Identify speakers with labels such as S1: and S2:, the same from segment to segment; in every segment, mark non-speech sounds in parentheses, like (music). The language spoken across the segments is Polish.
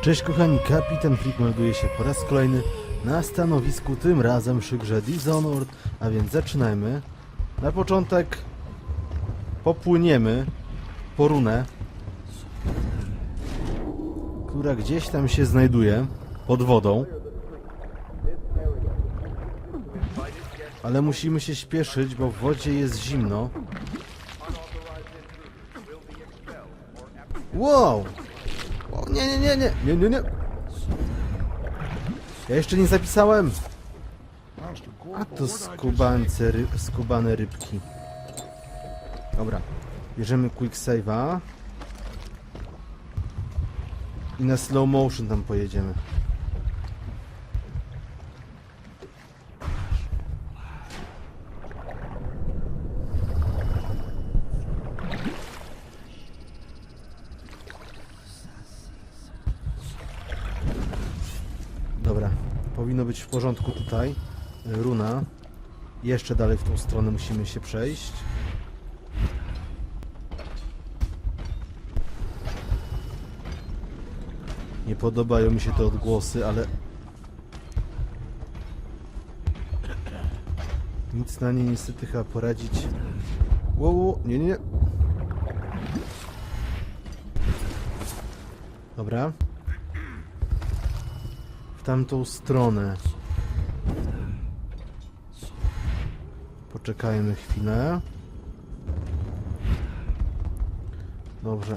S1: Cześć kochani, kapitan Flick melduje się po raz kolejny na stanowisku, tym razem przy grze Dishonored, a więc zaczynajmy. Na początek popłyniemy po runę, która gdzieś tam się znajduje pod wodą. Ale musimy się śpieszyć, bo w wodzie jest zimno. Wow! Nie, nie, nie, nie, nie, nie, nie. Ja jeszcze nie zapisałem. A to skubańce, ry, skubane rybki. Dobra, bierzemy quick save'a. I na slow motion tam pojedziemy. Dobra, powinno być w porządku tutaj. Runa. Jeszcze dalej w tą stronę musimy się przejść. Nie podobają mi się te odgłosy, ale... Nic na nie niestety chyba poradzić. Wow, nie, nie, nie. Dobra. W tamtą stronę. Poczekajmy chwilę. Dobrze.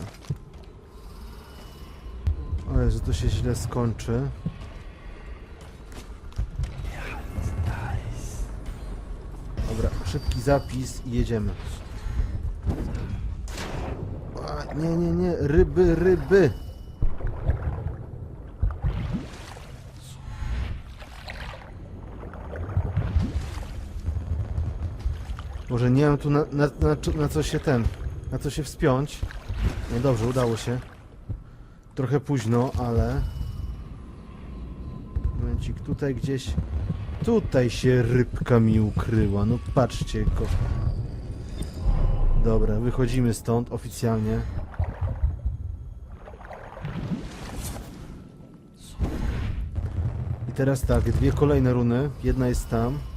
S1: Ale że to się źle skończy. Dobra, szybki zapis i jedziemy. A, nie, nie, nie, ryby, ryby. Może nie wiem tu na, na, na, na co się ten, na co się wspiąć. No dobrze, udało się. Trochę późno, ale... Momencik, tutaj gdzieś... Tutaj się rybka mi ukryła, no patrzcie go. Dobra, wychodzimy stąd oficjalnie. I teraz tak, dwie kolejne runy. Jedna jest tam.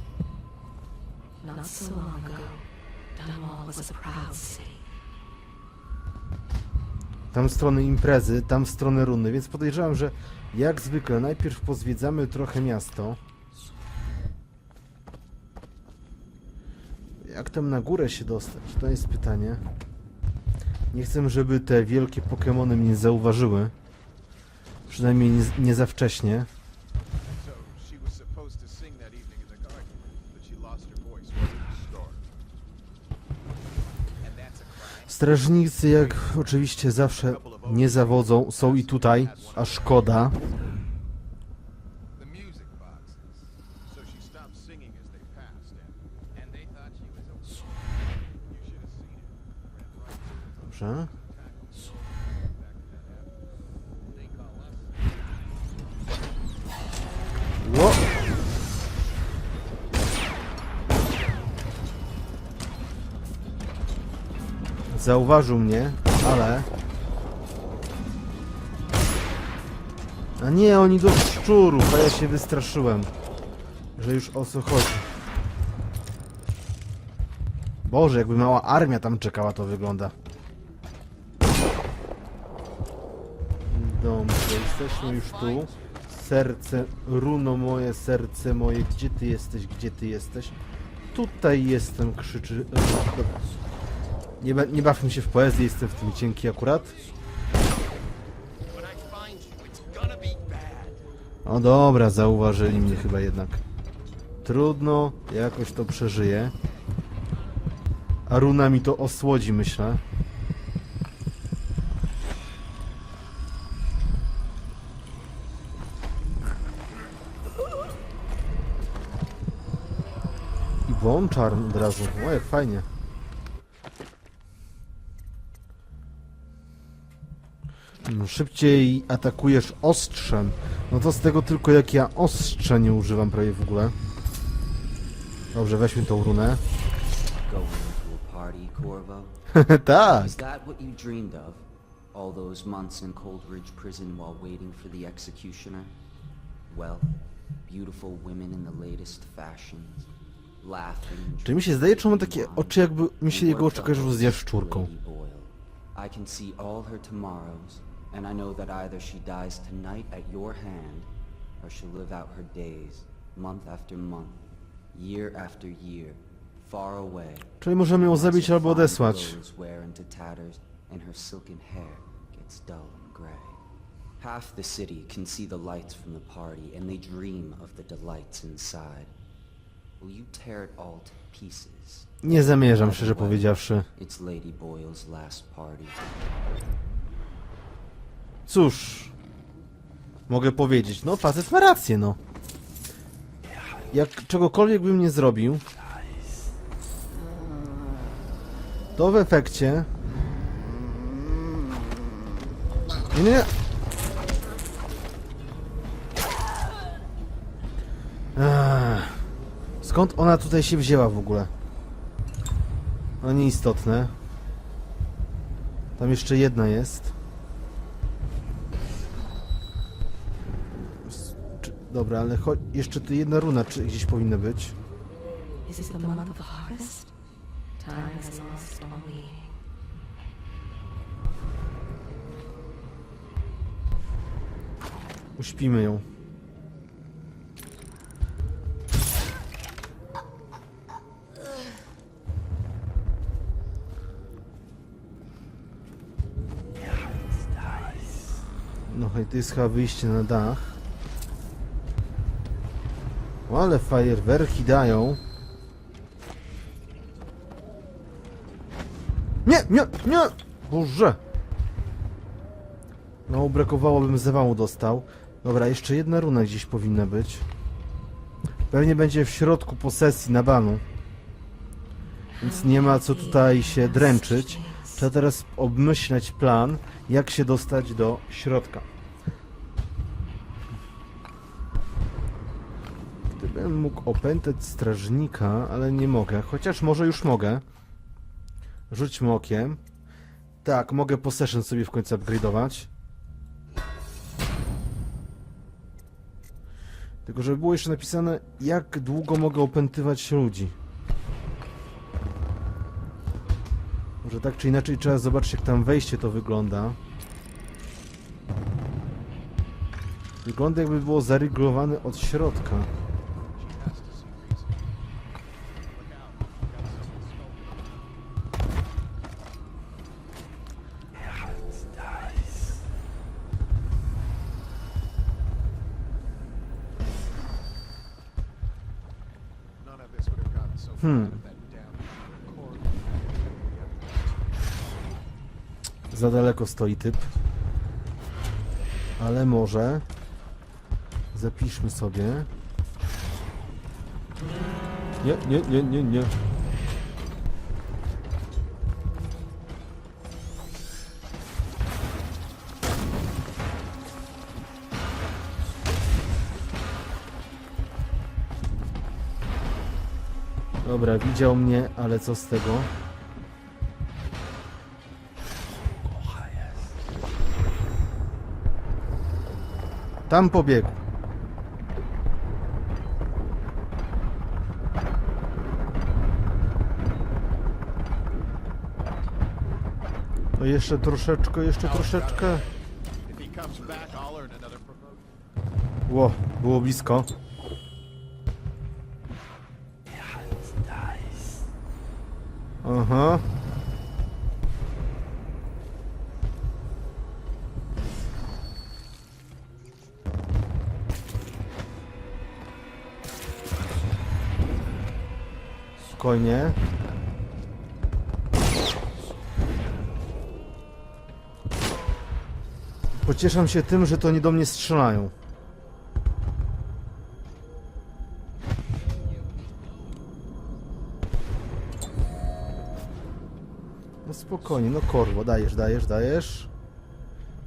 S1: Tam strony imprezy, tam strony runy, więc podejrzewam, że jak zwykle najpierw pozwiedzamy trochę miasto. Jak tam na górę się dostać? To jest pytanie. Nie chcę, żeby te wielkie Pokemony mnie zauważyły. Przynajmniej nie, nie za wcześnie. Strażnicy, jak oczywiście zawsze nie zawodzą, są i tutaj, a szkoda. Zauważył mnie, ale... A nie, oni do szczurów, a ja się wystraszyłem, że już o co chodzi. Boże, jakby mała armia tam czekała, to wygląda. Dobrze, jesteśmy już tu. Serce, runo moje, serce moje, gdzie ty jesteś, gdzie ty jesteś? Tutaj jestem, krzyczy... Nie, nie bawmy się w poezję, jestem w tym cienki akurat. O dobra, zauważyli mnie chyba jednak. Trudno, jakoś to przeżyję. A runa mi to osłodzi, myślę. I włączarn od razu. O, jak fajnie. Szybciej atakujesz ostrzem. No to z tego tylko jak ja ostrze nie używam prawie w ogóle. Dobrze, weźmy tą runę. (laughs) Tak.
S2: Is that what you dreamed of? All those months in Coldridge Prison while waiting for the executioner? Wealth, beautiful women in the latest fashions, laughing.
S1: Czy mi się zdaje, czy on ma takie oczy, jakby mi się jego oczy kojarzyły z jaszczurką?
S2: I can see all her tomorrows, and I know that either she dies tonight at your hand, or she'll live out her days, month after month, year after year, far away.
S1: Czyli możemy ją zabić albo odesłać.
S2: Wear into tatters, and her silken hair gets dull and gray. Half the city can see the lights from the party, and they dream of the delights inside. Will you tear it all to pieces?
S1: Nie zamierzam, szczerze powiedziawszy.
S2: It's Lady Boyle's last party.
S1: Cóż, mogę powiedzieć, no facet ma rację, no. Jak czegokolwiek bym nie zrobił, to w efekcie... Nie, nie, nie. Skąd ona tutaj się wzięła w ogóle? No nieistotne. Tam jeszcze jedna jest. Dobra, ale jeszcze tu jedna runa czy gdzieś powinna być.
S3: Is it the month of harvest? Time has lost all meaning.
S1: Uśpimy ją. No i to jest chyba wyjście na dach. Ale fajerwerki dają. Nie, nie, nie! Boże! No, brakowało, bym zawału dostał. Dobra, jeszcze jedna runa gdzieś powinna być. Pewnie będzie w środku posesji na banu. Więc nie ma co tutaj się dręczyć. Trzeba teraz obmyśleć plan, jak się dostać do środka. Mógł opętać strażnika, ale nie mogę. Chociaż może już mogę. Rzućmy okiem. Tak, mogę possession sobie w końcu upgrade'ować. Tylko żeby było jeszcze napisane, jak długo mogę opętywać ludzi. Może tak czy inaczej trzeba zobaczyć, jak tam wejście to wygląda. Wygląda jakby było zaregulowane od środka. Daleko stoi typ. Ale może... Zapiszmy sobie. Nie, nie, nie, nie, nie. Dobra, widział mnie, ale co z tego? Tam pobiegł. No jeszcze troszeczkę, jeszcze troszeczkę. Ło, było blisko. Aha. Spokojnie. Pocieszam się tym, że to nie do mnie strzelają. No spokojnie, no korwo, dajesz, dajesz, dajesz.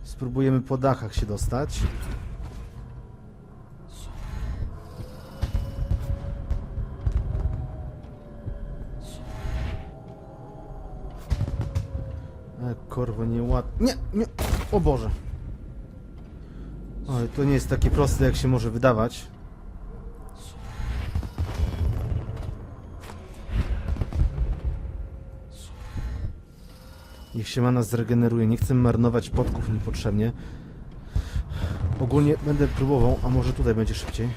S1: Spróbujemy po dachach się dostać. E, ko- korwo nieładnie. Nie, nie. O Boże. Oj, to nie jest takie proste, jak się może wydawać. Niech się mana zregeneruje. Nie chcę marnować podków niepotrzebnie. Ogólnie będę próbował, a może tutaj będzie szybciej.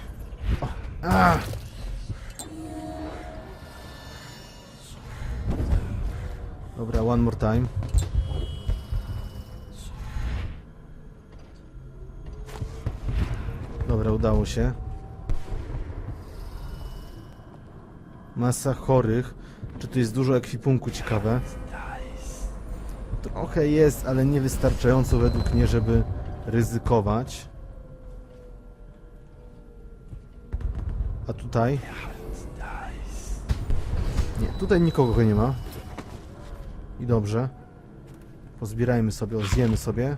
S1: O. A! Dobra, one more time. Udało się. Masa chorych. Czy tu jest dużo ekwipunku ciekawe? Trochę jest, ale niewystarczająco według mnie, żeby ryzykować. A tutaj? Nie, tutaj nikogo nie ma. I dobrze. Pozbierajmy sobie, zjemy sobie.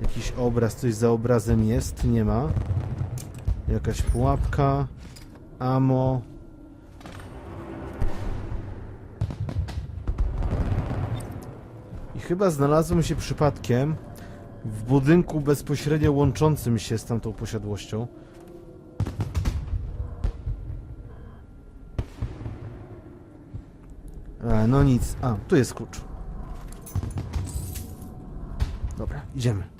S1: Jakiś obraz, coś za obrazem jest, nie ma. Jakaś pułapka. Amo. I chyba znalazłem się przypadkiem w budynku bezpośrednio łączącym się z tamtą posiadłością. E, no nic. A, tu jest klucz. Dobra, idziemy.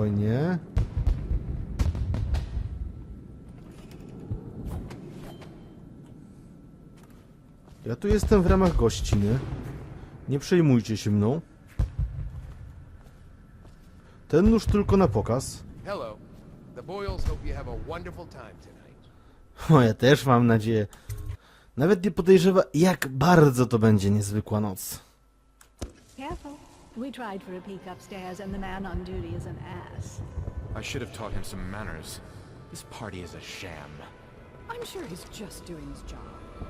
S1: Spokojnie. Ja tu jestem w ramach gościny. Nie przejmujcie się mną. Ten nóż tylko na pokaz.
S4: Hello. The Boyles hope you have a wonderful time tonight. (laughs)
S1: O, ja też mam nadzieję. Nawet nie podejrzewa, jak bardzo to będzie niezwykła noc.
S5: Careful. We tried for a peek upstairs, and the man on duty is an ass.
S6: I should have taught him some manners. This party is a sham.
S7: I'm sure he's just doing his job.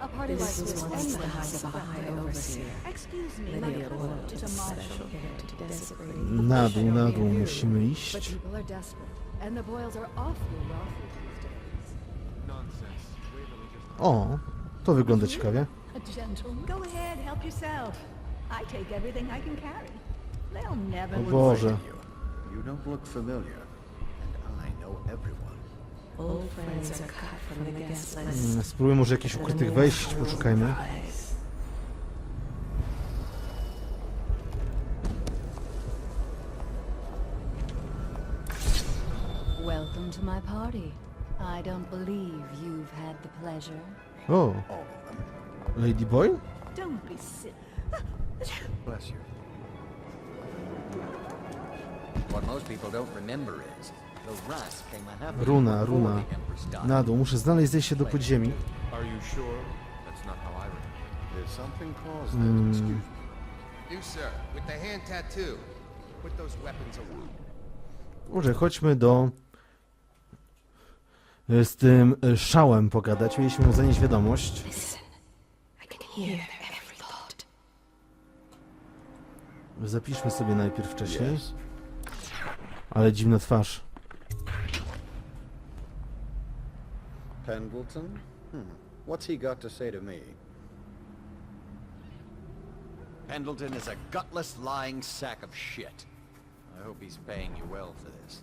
S7: A party
S3: This
S7: like this
S3: once the
S7: anyone
S3: house of a high overseer.
S5: Excuse me,
S3: Lydia
S5: Mother
S3: Boyle
S5: to
S3: took special
S5: marshal.
S3: care to desecrate
S1: Na dół, na dół musimy
S7: But people are desperate, and the Boyles are awfully wealthy these days.
S4: Nonsense. Waverly just
S1: O, to wygląda ciekawie.
S5: A gentleman. Go ahead, help yourself. I take everything I can carry. They'll never
S1: O Boże.
S8: You. You don't look familiar, and I know everyone.
S3: Old friends are cut from the guest list.
S1: Mm, Spróbuj może jakichś ukrytych wejść, poszukajmy.
S5: Welcome to my party. I don't believe you've had the pleasure.
S1: O, Lady Boy?
S5: Don't be silly.
S8: Bless you. What most people don't remember is the rust came on up
S1: Runa,
S8: before
S1: runa.
S8: the.
S1: Na dół, muszę znaleźć zejście do podziemi.
S6: Are you sure? That's not how I remember.
S8: There's something caused that. Excuse me.
S4: Do, sir. With the hand tattoo. Put those weapons away.
S1: Może chodźmy do... e, z tym e, szałem pogadać. Mieliśmy mu zanieść wiadomość.
S3: Listen, I can hear
S1: Zapiszmy sobie najpierw wcześniej. Ale dziwna twarz.
S8: Pendleton? Hmm. What's he got to say to me?
S9: Pendleton is a gutless, lying sack of shit. I hope he's paying you well for this.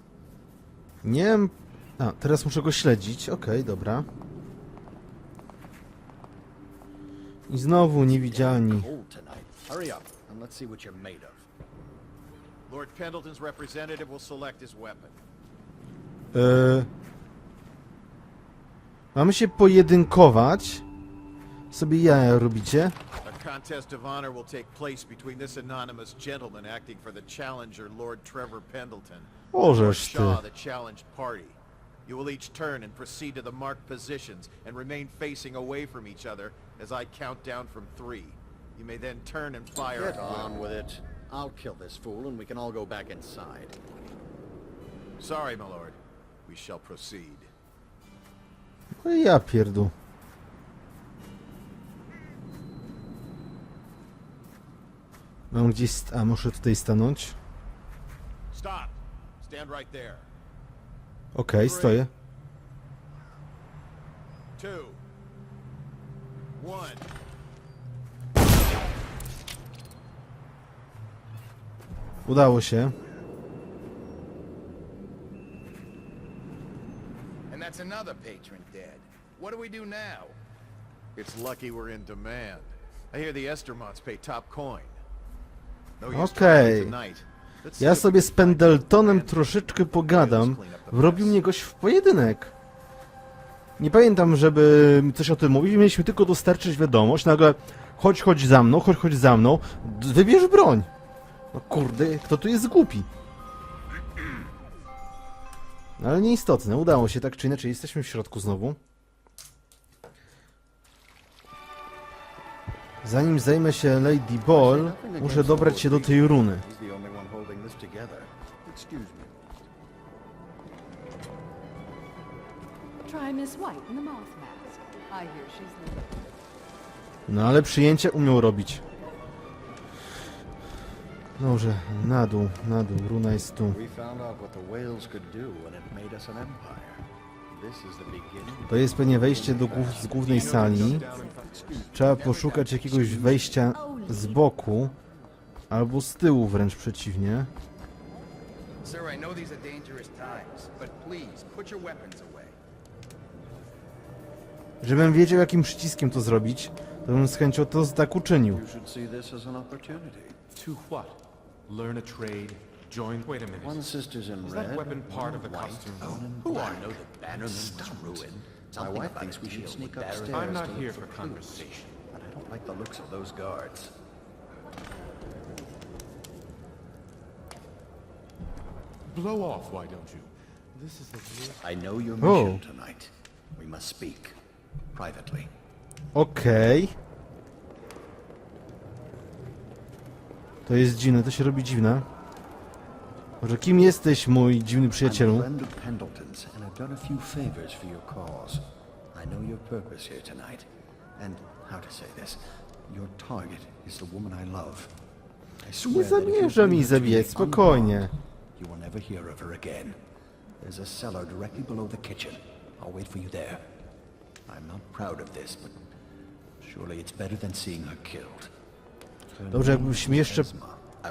S1: Nie wiem... A, teraz muszę go śledzić. Okej, dobra. I znowu niewidzialni.
S8: Cold tonight. Hurry up, and let's see what you're made of.
S4: Lord Pendleton's representative will select his weapon.
S1: E... Mamy się pojedynkować. Sobie jaja robicie.
S4: A contest of honor will take place between this anonymous gentleman acting for the challenger, Lord Trevor Pendleton, Lord
S1: Ożeż ty.
S4: Shaw, the challenged party. You will each turn and proceed to the marked positions and remain facing away from each other as I count down from three. You may then turn and fire
S8: Get on with it. I'll kill this fool, and we can all go back inside.
S4: Sorry, my lord. We shall proceed.
S1: No i ja pierdu. Mam gdzieś... st- A, muszę tutaj stanąć.
S8: Stop. Stand right there.
S1: Okej, stoję.
S8: Two. One.
S1: Udało się.
S8: And that's another patron dead. What do we do now? It's lucky we're in demand. I hear the Estermonts pay top coin. No use
S1: Okej.
S8: trying tonight. Let's see
S1: Ja
S8: if we
S1: sobie
S8: can
S1: z
S8: find
S1: Pendletonem troszeczkę pogadam. Wrobił mnie gość w pojedynek. Nie pamiętam, żeby coś o tym mówić. Mieliśmy tylko dostarczyć wiadomość. Nagle chodź, chodź za mną, chodź, chodź za mną. D- Wybierz broń. No kurde, kto tu jest głupi? No, Ale nieistotne, udało się tak czy inaczej. Jesteśmy w środku znowu. Zanim zajmę się Lady Ball, muszę dobrać się do tej runy.
S8: He's the only one holding
S1: Dobrze, na dół, na dół, runa jest tu. To jest pewnie wejście do głów, z głównej sali. Trzeba poszukać jakiegoś wejścia z boku, albo z tyłu wręcz przeciwnie.
S8: Sir, I know these are dangerous times, but please put your weapons away.
S1: Żebym wiedział jakim przyciskiem to zrobić, to bym z chęcią to tak uczynił.
S8: You should see this as an opportunity.
S6: To what? Learn a trade? Join... Wait a minute.
S8: One sister's in
S6: Is
S8: red.
S6: that weapon part of the
S8: white,
S6: costume?
S8: one in
S9: Who
S8: black.
S9: I know the Bannerman was ruined.
S8: My wife thinks we should sneak
S9: with
S8: upstairs.
S6: I'm not here
S8: look
S6: for
S8: clues,
S6: conversation.
S8: But I don't like the looks of those guards.
S6: Blow off, why don't you? This is the...
S8: I know your
S1: Oh.
S8: mission tonight. We must speak. Privately.
S1: Okej. To jest dziwne, to się robi dziwne. Może kim jesteś, mój dziwny przyjacielu?
S8: I know your purpose here tonight. And how to say this? Your target is the woman I love. I swear
S1: Nie zamierzam jej zabijać, spokojnie.
S8: You will never hear of her again. There's a cellar directly below the kitchen. I'll wait for you there. I'm not proud of this, but surely it's better than seeing her killed.
S1: Dobrze,
S8: name
S1: jakbyśmy
S8: is
S1: jeszcze-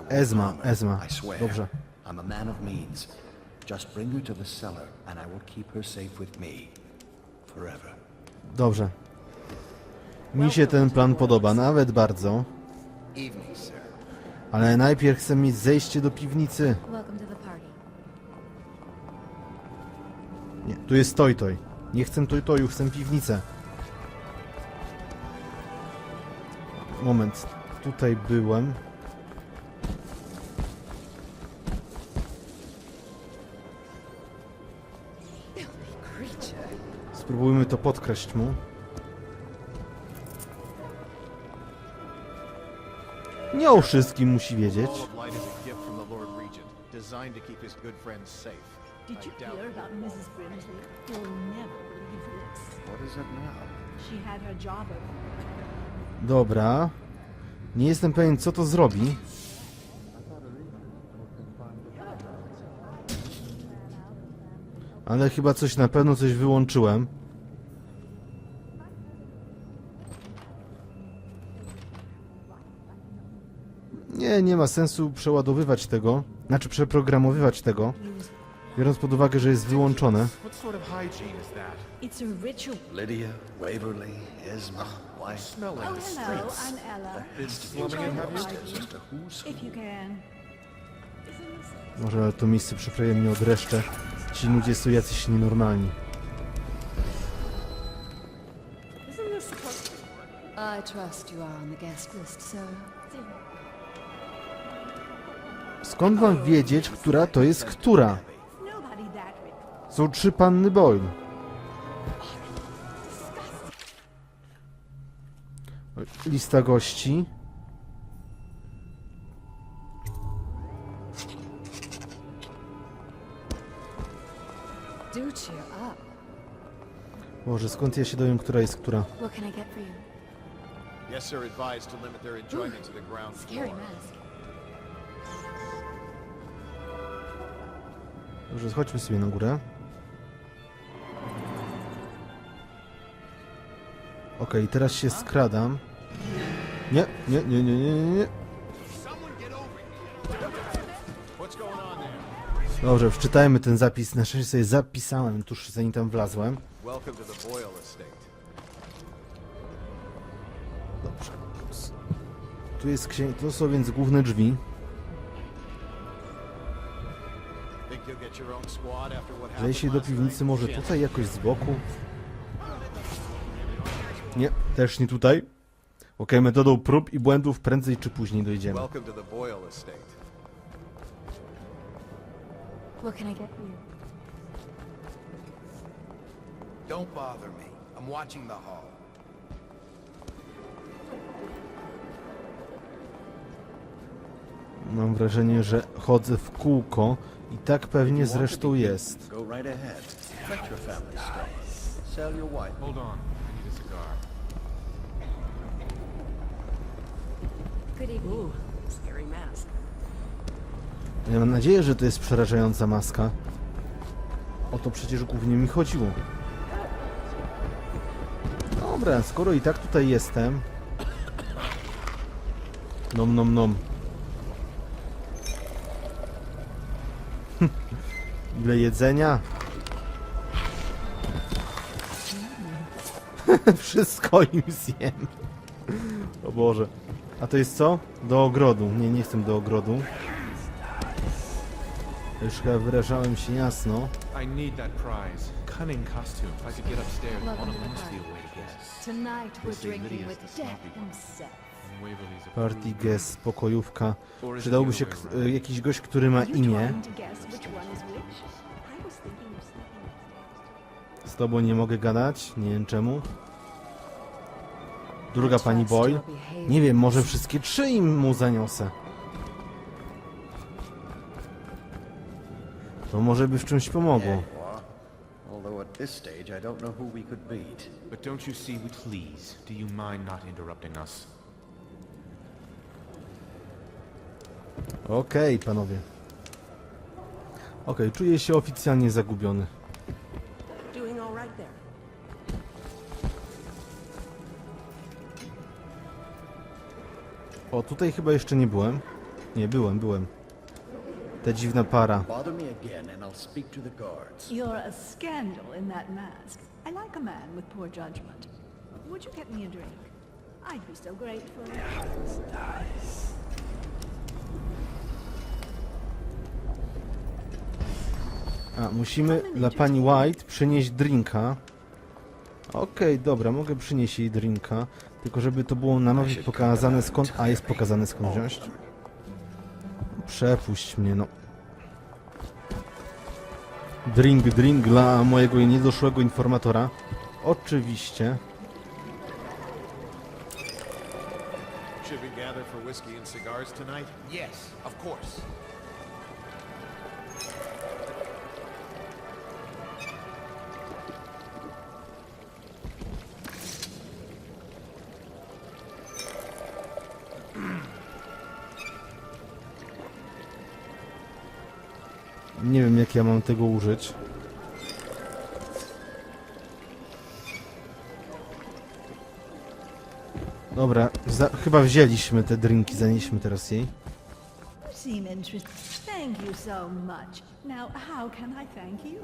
S1: Ezma, Ezma. Dobrze.
S8: I'm a man of means. Just bring her to the cellar, and I will keep her safe with me. Forever.
S1: Dobrze. Mi się ten plan podoba, nawet bardzo. Ale najpierw chcę mieć zejście do piwnicy. Nie, tu jest toj toj. Nie chcę toj toju, chcę piwnicę. Moment, tutaj byłem. Spróbujmy to podkraść mu. Nie o wszystkim musi wiedzieć.
S5: Did you hear about Mrs. Brimsley? You'll never believe this.
S8: What is it now?
S5: She had her job open.
S1: Dobra. Nie jestem pewien, co to zrobi. Ale chyba coś na pewno coś wyłączyłem. Nie, nie ma sensu przeładowywać tego. Znaczy przeprogramowywać tego. Biorąc pod uwagę, że jest wyłączone.
S5: It's a ritual.
S8: Lydia, Waverly, Esma,
S5: Oh, hello. I'm Ella. If you can.
S1: Może to miejsce przyprawie mnie od resztę. Ci ludzie są jacyś nienormalni.
S5: Isn't this supposed to
S7: I trust you are on the guest list, sir.
S1: Skąd mam wiedzieć, która to jest która? Są trzy panny Boyle. Lista gości. Boże, skąd ja się dowiem, która jest która?
S8: Yes, sir, advised to limit their enjoyment to the ground floor.
S1: Dobrze, chodźmy sobie na górę. Okej, teraz się skradam. Nie, nie, nie, nie, nie, nie, nie. Dobrze, wczytajmy ten zapis. Na szczęście sobie zapisałem tuż zanim tam wlazłem. Dobrze. Tu jest księg... To są więc główne drzwi. Wejście do piwnicy może tutaj jakoś z boku? Nie, też nie tutaj. Okej, metodą prób i błędów prędzej czy później dojdziemy.
S3: What can I get you?
S10: Don't bother me. I'm watching the hall.
S1: Mam wrażenie, że chodzę w kółko i tak pewnie zresztą jest.
S8: Go right ahead. Fetch your family stuff. Sell your wife.
S6: Hold on. I need a cigar.
S3: Good evening.
S1: Ja mam nadzieję, że to jest przerażająca maska. O to przecież głównie mi chodziło. Dobra, skoro i tak tutaj jestem... Nom nom nom. (laughs) Ile jedzenia? (laughs) Wszystko im zjem. O Boże. A to jest co? Do ogrodu. Nie, nie chcę do ogrodu. Już chyba wyrażałem się jasno.
S6: I need that prize. Cunning costume. If I could get upstairs,
S3: Welcome
S6: one of
S3: to
S6: them
S3: the
S6: must be a
S3: party.
S7: Tonight we're drinking with Death himself.
S1: Guest,
S6: it
S1: Przydałby się jakiś gość, który ma imię. Z tobą nie mogę gadać, nie wiem czemu. Druga pani Boy. Nie wiem, może wszystkie trzy im mu zaniosę. To może by w czymś pomogło.
S8: Although at this stage I don't know who we could beat.
S6: But don't you see, we please. Do you mind not interrupting us?
S1: Okej, panowie. Okej, czuję się oficjalnie zagubiony. O, tutaj chyba jeszcze nie byłem. Nie, byłem, byłem. Ta dziwna para.
S8: Bother me again and I'll speak to the guards.
S5: You're a scandal in that mask. I like a man with poor judgment. Would you get me a drink? I'd be so grateful.
S1: A, musimy dla pani White przynieść drinka. Okej, dobra, mogę przynieść jej drinka. Tylko żeby to było na mapie pokazane skąd... A, jest pokazane skąd wziąć. Przepuść mnie, no. Drink, drink dla mojego niedoszłego informatora. Oczywiście.
S4: Should we gather for whiskey and cigars tonight?
S10: Yes, of course.
S1: Ja mam tego użyć. Dobra, za, chyba wzięliśmy te drinki, zanieśmy teraz jej.
S5: You seem interested. Thank you so much. Now, how can I thank you?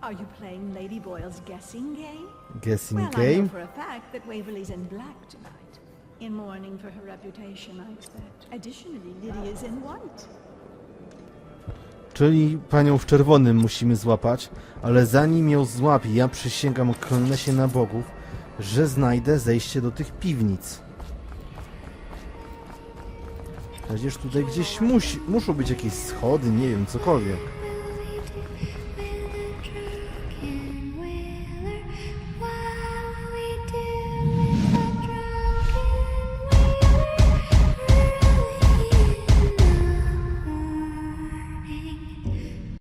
S5: Are you playing Lady Boyle's guessing game?
S1: Guessing
S5: well, I know
S1: game.
S5: for a fact that Waverly's in black tonight. In mourning for her reputation, I expect. Additionally, Lydia's in white.
S1: Czyli panią w czerwonym musimy złapać, ale zanim ją złapię, ja przysięgam, klnę się na bogów, że znajdę zejście do tych piwnic. Przecież tutaj gdzieś musi, muszą być jakieś schody, nie wiem, cokolwiek.